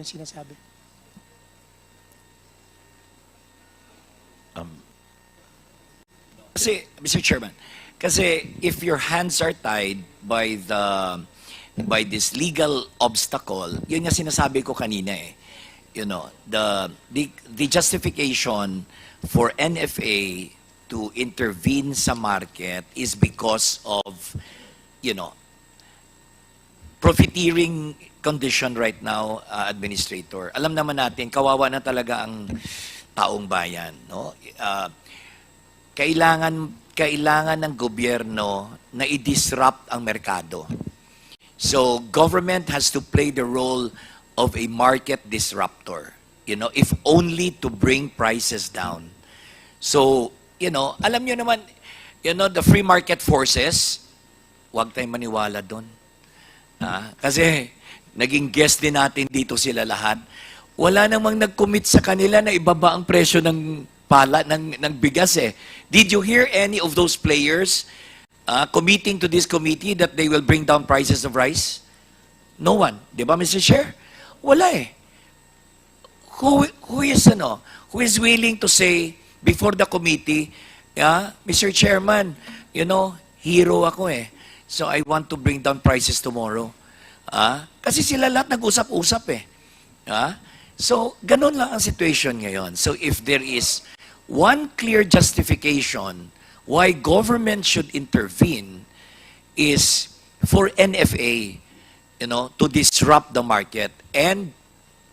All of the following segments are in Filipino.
yung sinasabi. Kasi, Mr. Chairman, kasi if your hands are tied by the by this legal obstacle, yun yung sinasabi ko kanina eh. You know, the the, the justification for NFA to intervene sa market is because of you know profiteering condition right now, uh, administrator. Alam naman natin, kawawa na talaga ang taong bayan, no? Uh, kailangan kailangan ng gobyerno na i-disrupt ang merkado. So government has to play the role of a market disruptor. You know, if only to bring prices down. So, you know, alam nyo naman, you know, the free market forces, huwag tayong maniwala doon. Ah, kasi naging guest din natin dito sila lahat. Wala namang nag-commit sa kanila na ibaba ang presyo ng pala ng ng bigas eh. Did you hear any of those players uh, committing to this committee that they will bring down prices of rice? No one, 'di ba Mr. Chair? Wala eh. Who who is ano, who is willing to say before the committee, yeah, Mr. Chairman, you know, hero ako eh. So I want to bring down prices tomorrow. Ah, kasi sila lahat nag-usap-usap eh. Ah? So, ganun lang ang situation ngayon. So, if there is one clear justification why government should intervene is for NFA, you know, to disrupt the market and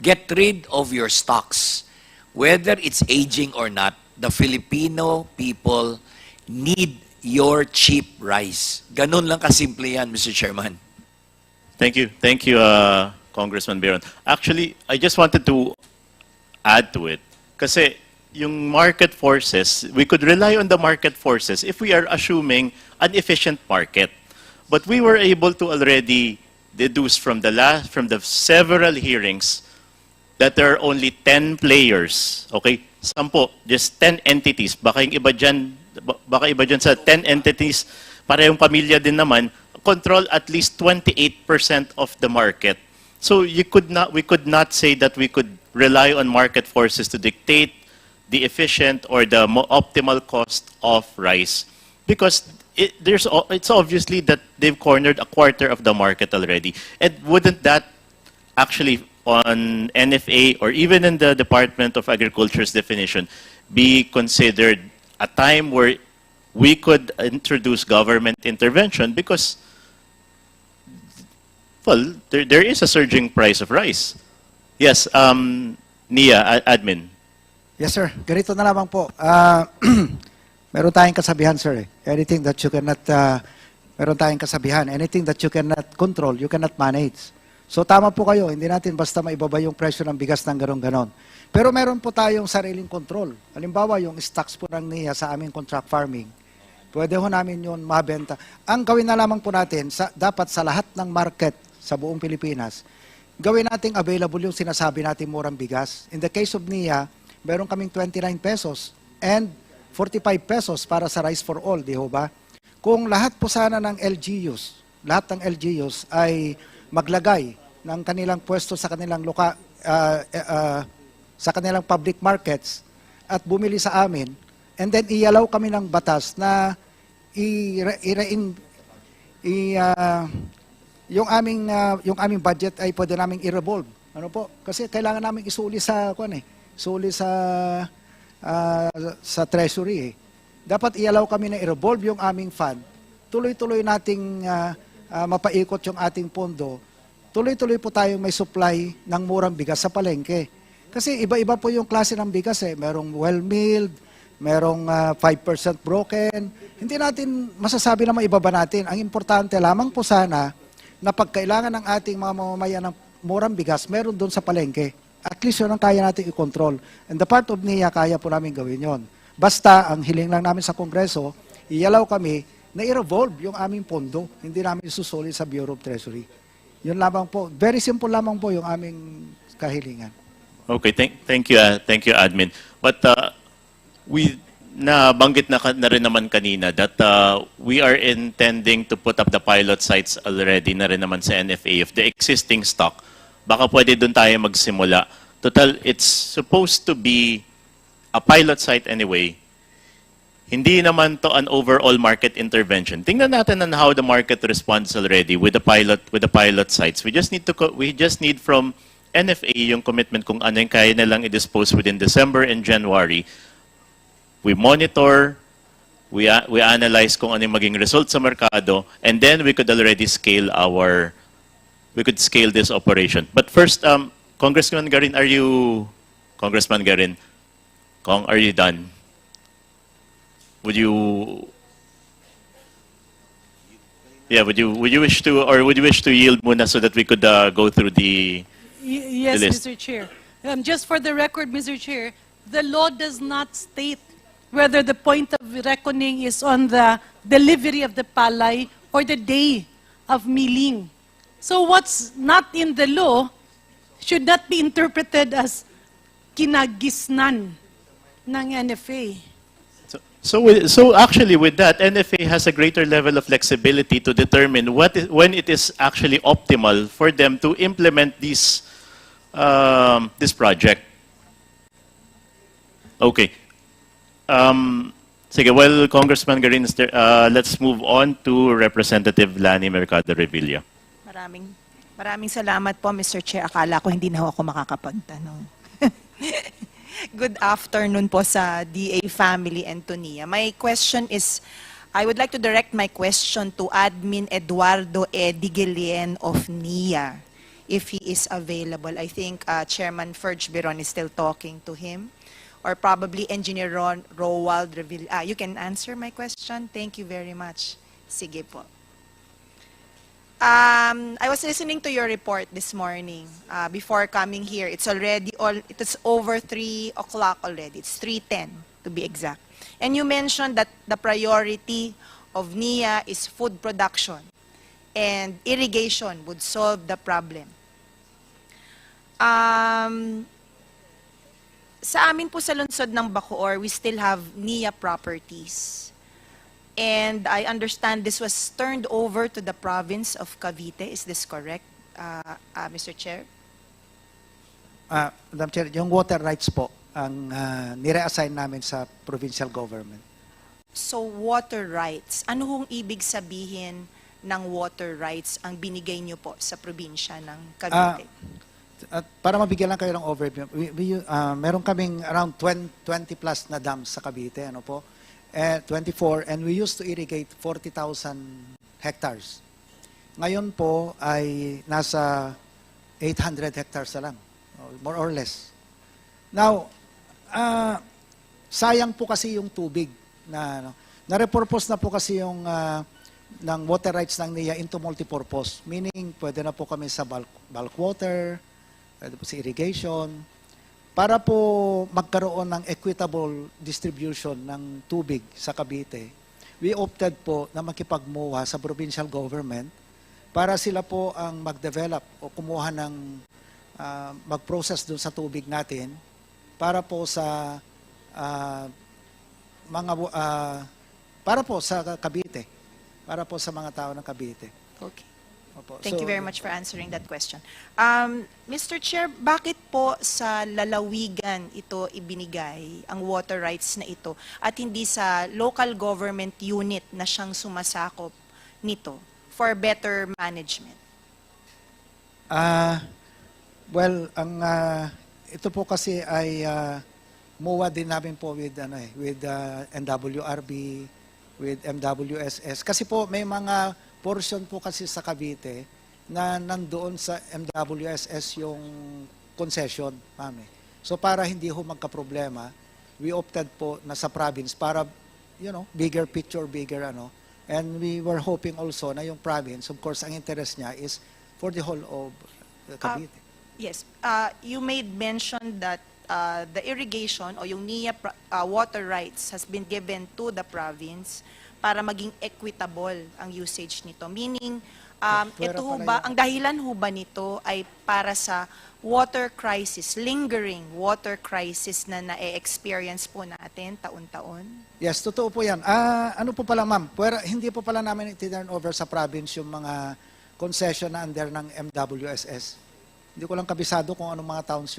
get rid of your stocks. Whether it's aging or not, the Filipino people need your cheap rice. Ganun lang kasimple yan, Mr. Chairman. Thank you. Thank you, uh, Congressman Biron. Actually, I just wanted to add to it. Kasi yung market forces, we could rely on the market forces if we are assuming an efficient market. But we were able to already deduce from the last, from the several hearings that there are only 10 players. Okay? Sampo, just 10 entities. Baka yung iba dyan, baka iba dyan sa 10 entities, parehong pamilya din naman, control at least 28% of the market. So you could not, we could not say that we could rely on market forces to dictate the efficient or the optimal cost of rice because it, there's it's obviously that they've cornered a quarter of the market already. And wouldn't that actually on NFA or even in the Department of Agriculture's definition be considered a time where we could introduce government intervention because well there, there is a surging price of rice. Yes, um, Nia, admin. Yes, sir. Ganito na lamang po. Ah, meron tayong kasabihan, sir. Eh. Anything that you cannot, ah, meron tayong kasabihan. Anything that you cannot control, you cannot manage. So tama po kayo, hindi natin basta maibaba yung presyo ng bigas ng ganon-ganon. Pero meron po tayong sariling control. Halimbawa, yung stocks po ng NIA sa aming contract farming, pwede ho namin yun mabenta. Ang gawin na lamang po natin, sa, dapat sa lahat ng market sa buong Pilipinas, gawin nating available yung sinasabi natin murang bigas. In the case of NIA, meron kaming 29 pesos and 45 pesos para sa rice for all, di ho ba? Kung lahat po sana ng LGUs, lahat ng LGUs ay maglagay ng kanilang pwesto sa kanilang loka, ah, eh, ah, sa kanilang public markets at bumili sa amin and then ialaw kami ng batas na i, i, ah, yung aming ah, yung aming budget ay pwede naming i-revolve. Ano po? Kasi kailangan naming isuli sa kuan eh. Suli sa ah, sa treasury eh. Dapat ialaw kami na i-revolve yung aming fund. Tuloy-tuloy nating ah, ah, mapaikot yung ating pondo. Tuloy-tuloy po tayong may supply ng murang bigas sa palengke. Kasi iba-iba po yung klase ng bigas eh. Merong well-milled, merong ah, 5% broken. Hindi natin masasabi na maibaba natin. Ang importante lamang po sana na pagkailangan ng ating mga mamamayan ng murang bigas, meron doon sa palengke. At least yun ang kaya natin i-control. And the part of NIA, kaya po namin gawin yon. Basta, ang hiling lang namin sa Kongreso, iyalaw kami na i-revolve yung aming pondo. Hindi namin isusuli sa Bureau of Treasury. Yun lamang po. Very simple lamang po yung aming kahilingan. Okay, thank, thank you, uh, thank you, admin. But uh, we nabanggit na, na rin naman kanina that uh, we are intending to put up the pilot sites already na rin naman sa NFA of the existing stock baka pwede doon tayo magsimula. Total, it's supposed to be a pilot site anyway. Hindi naman to an overall market intervention. Tingnan natin on how the market responds already with the pilot with the pilot sites. We just need to we just need from NFA yung commitment kung ano yung kaya nilang i-dispose within December and January. We monitor, we we analyze kung ano yung maging result sa merkado and then we could already scale our we could scale this operation. But first um Congressman Garin, are you Congressman Garin? Kong, are you done? Would you Yeah, would you would you wish to or would you wish to yield muna so that we could uh, go through the Y- Yes, The list. Mr. Chair. Um, Just for the record, Mr. Chair, the law does not state whether the point of reckoning is on the delivery of the palay or the day of milling. So what's not in the law should not be interpreted as kinagisnan ng NFA. So, with, so actually, with that, NFA has a greater level of flexibility to determine what is, when it is actually optimal for them to implement this um, this project. Okay. Um, sige, well, Congressman Garin, uh, let's move on to Representative Lani Mercado Revilla. Maraming maraming salamat po, Mr. Chair. Akala ko hindi na ako makakapagtanong. Good afternoon po sa DA family and to. My question is, I would like to direct my question to Admin Eduardo Edigilien of NIA, if he is available. I think uh, Chairman Ferge Biron is still talking to him. Or probably Engineer Ron, Roald Revilla. Ah, you can answer my question? Thank you very much. Sige po. Um, I was listening to your report this morning uh, before coming here. It's already all. It is over three o'clock already. It's three ten to be exact. And you mentioned that the priority of NIA is food production, and irrigation would solve the problem. Um, sa amin po sa lungsod ng Bacoor, we still have NIA properties. And I understand this was turned over to the province of Cavite. Is this correct, uh, uh, Mr. Chair? Ah, Madam Chair, yung water rights po ang ah, nire-assign namin sa provincial government. So water rights, ano hong ibig sabihin ng water rights ang binigay niyo po sa probinsya ng Cavite? At para mabigyan lang kayo ng overview, we, we, ah, meron kaming around 20, 20 plus na dams sa Cavite, ano po? Eh, 24, and we used to irrigate 40,000 hectares. Ngayon po ay nasa 800 hectares na lang, more or less. Now, ah, sayang po kasi yung tubig na ano, na-repurpose na po kasi yung ah, ng water rights ng NIA into multipurpose. Meaning, pwede na po kami sa bulk, bulk water, pwede po sa irrigation, para po magkaroon ng equitable distribution ng tubig sa Cavite. We opted po na makipagmuha sa provincial government para sila po ang mag-develop o kumuha ng ah, mag-process dun sa tubig natin para po sa ah, mga ah, para po sa Cavite, para po sa mga tao ng Cavite. Okay. Opo. Thank So, you very much for answering that question. Um, Mr. Chair, bakit po sa lalawigan ito ibinigay, ang water rights na ito, at hindi sa local government unit na siyang sumasakop nito for better management? Ah, well, ang ah, ito po kasi ay uh, MOA din namin po with ano eh, with ah, NWRB, with MWSS kasi po may mga portion po kasi sa Cavite na nandoon sa MWSS yung concession, ma'am. eh. So para hindi ho magka-problema, we opted po na sa province para you know, bigger picture, bigger ano. And we were hoping also na yung province, of course, ang interest niya is for the whole of uh, Cavite. Yes, uh, you made mention that uh, the irrigation o yung NIA uh, water rights has been given to the province para maging equitable ang usage nito. Meaning, um, Pwera ito ho ba, ang dahilan ho ba nito ay para sa water crisis, lingering water crisis na na-experience po natin taon-taon? Yes, totoo po yan. Ah, ano po pala ma'am, Pwera, hindi po pala namin i-turn over sa province yung mga concession na under ng MWSS. Hindi ko lang kabisado kung anong mga towns yun.